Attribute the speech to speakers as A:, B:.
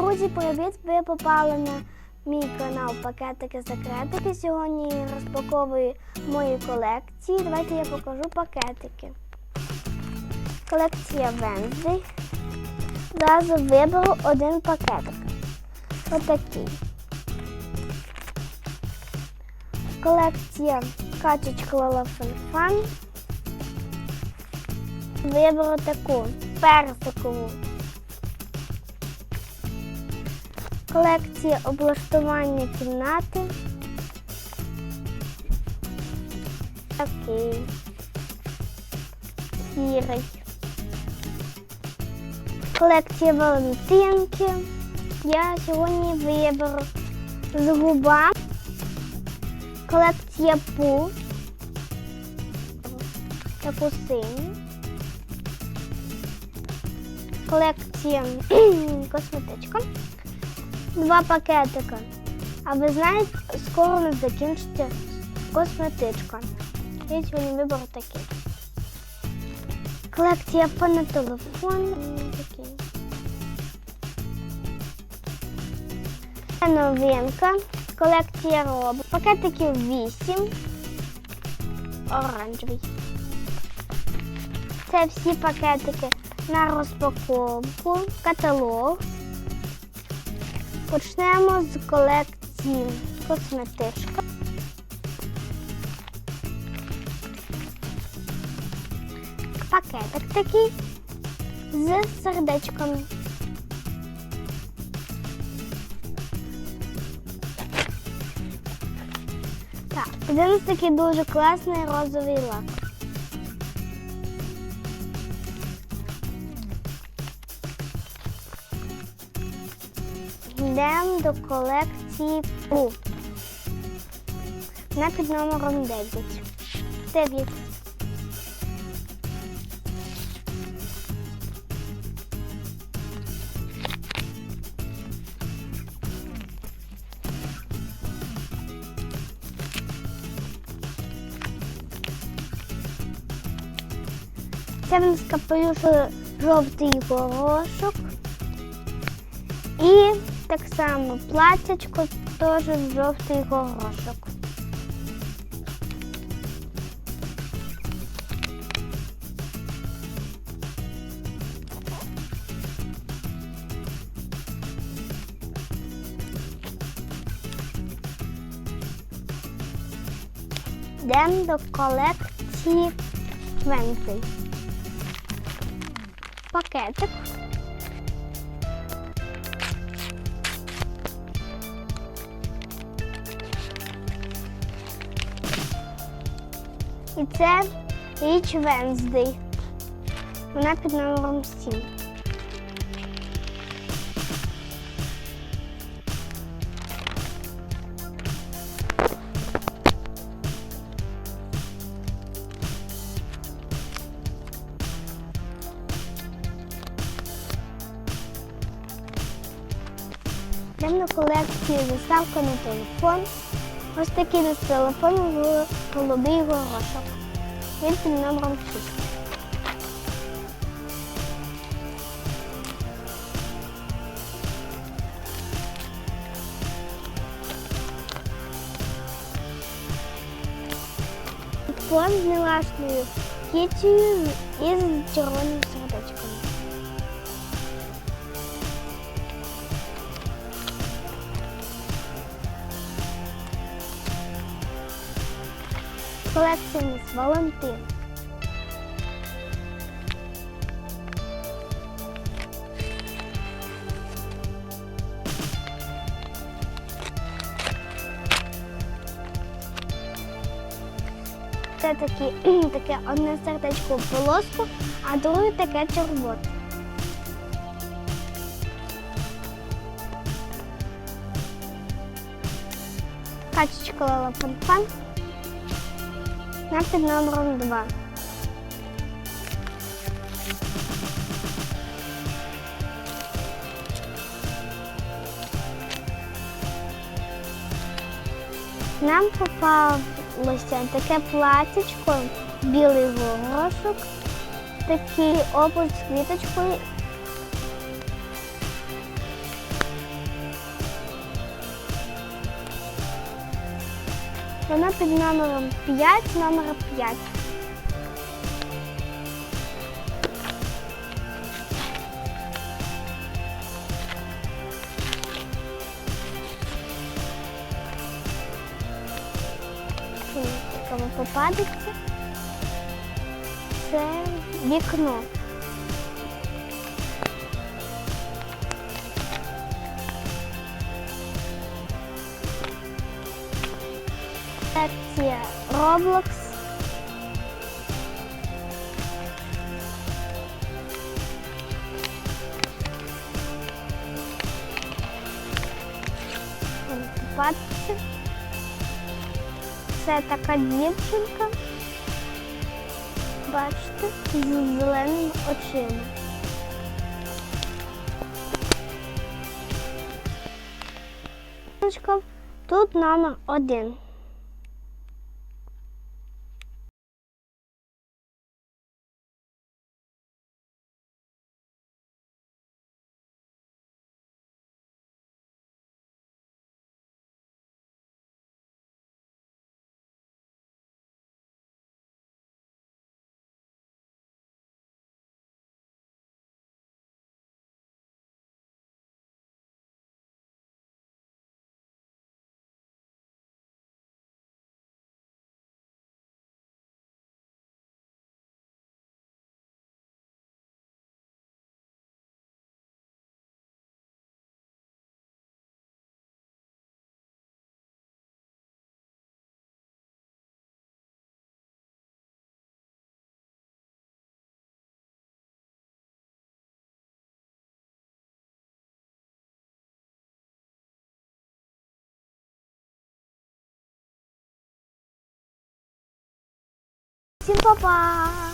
A: Друзі, привіт! Ви попали на мій канал Пакетики Секретики. Сьогодні я розпаковую мої колекції. Давайте я покажу пакетики. Колекція Венздей. Зразу виберу один пакетик. Отакий. Колекція качечка Лола Фан. Виберу таку персикову. Колекція облаштування кімнати. Такий. Сірий. Колекція Валентинки. Я сьогодні виберу з губа. Колекція пу. Таку синю. Колекція косметичка. Два пакетика. А ви знаєте, скоро у нас закінчиться косметичка. Я сьогодні виберу такий. Колекція фонотелефон. Такий. Це новинка. Колекція робот. Пакетиків 8. Оранжевий. Це всі пакетики на розпаковку. Каталог. Почнемо з колекції косметичка. Пакетик такий з сердечком. Так, один такий дуже класний розовий лак. Йдемо до колекції Пу. Вона під номером 9. 9. Це в нас капелюш жовтий горошок. І так само платячко теж жовтий горошок. Йдемо до колекції Вензель. Пакетик. І це річ Венздей. Вона під номером 7. Йдемо на колекцію заставка на телефон. Ось такий на телефон в голубий горошок. Він під номером 6. Фон з милашною кітію і з червоним сердечком. Колекція міс Валентин. Це такі, таке одне сердечко в полоску, а друге таке червоне. Качечка Лала Фанфан під номером 2. Нам попалося таке платічко, білий горошок, такий обруч з квіточкою Вона під номером 5, номер 5. Яка попадеться. Це вікно. Секція Roblox. Купатися. Це така дівчинка. Бачите, з зеленими очима. Тут номер один. 金爸爸。